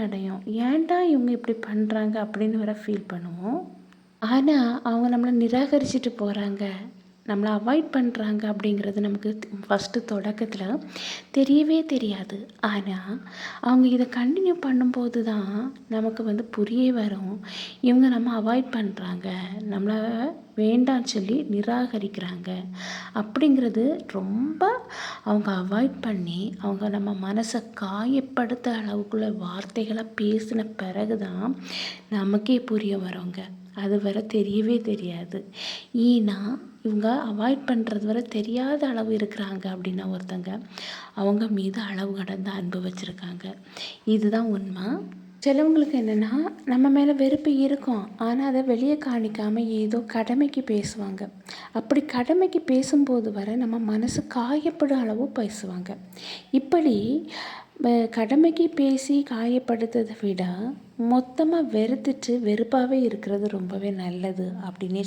அடையும். ஏன்டா இவங்க இப்படி பண்ணுறாங்க அப்படின்னு வர ஃபீல் பண்ணுவோம். ஆனால் அவங்க நம்மளை நிராகரிச்சுட்டு போகிறாங்க நம்மளை அவாய்ட் பண்ணுறாங்க அப்படிங்கிறது நமக்கு ஃபஸ்ட்டு தொடக்கத்தில் தெரியவே தெரியாது. ஆனால் அவங்க இதை கண்டினியூ பண்ணும்போது தான் நமக்கு வந்து புரிய வரும். இவங்க நம்ம அவாய்ட் பண்ணுறாங்க நம்மளை வேண்டான்னு சொல்லி நிராகரிக்கிறாங்க. அப்படிங்கிறது ரொம்ப அவங்க அவாய்ட் பண்ணி அவங்க நம்ம மனசை காயப்படுத்த அளவுக்குள்ள வார்த்தைகளை பேசின பிறகு தான் நமக்கே புரிய வரோங்க. அது வர தெரியவே தெரியாது. ஏன்னா இவங்க அவாய்ட் பண்ணுறது வரை தெரியாத அளவு இருக்கிறாங்க அப்படின்னா ஒருத்தங்க அவங்க மீது அளவு கடந்த அன்பு வச்சுருக்காங்க. இதுதான் உண்மை. சிலவங்களுக்கு என்னென்னா நம்ம மேலே வெறுப்பு இருக்கும். ஆனால் அதை வெளியே காணிக்காமல் ஏதோ கடமைக்கு பேசுவாங்க. அப்படி கடமைக்கு பேசும்போது வர நம்ம மனசு காயப்படும் அளவு பேசுவாங்க. இப்படி கடமைக்கு பேசி காயப்படுத்துறதை விட மொத்தமாக வெறுத்துட்டு வெறுப்பாகவே இருக்கிறது ரொம்பவே நல்லது அப்படின்னே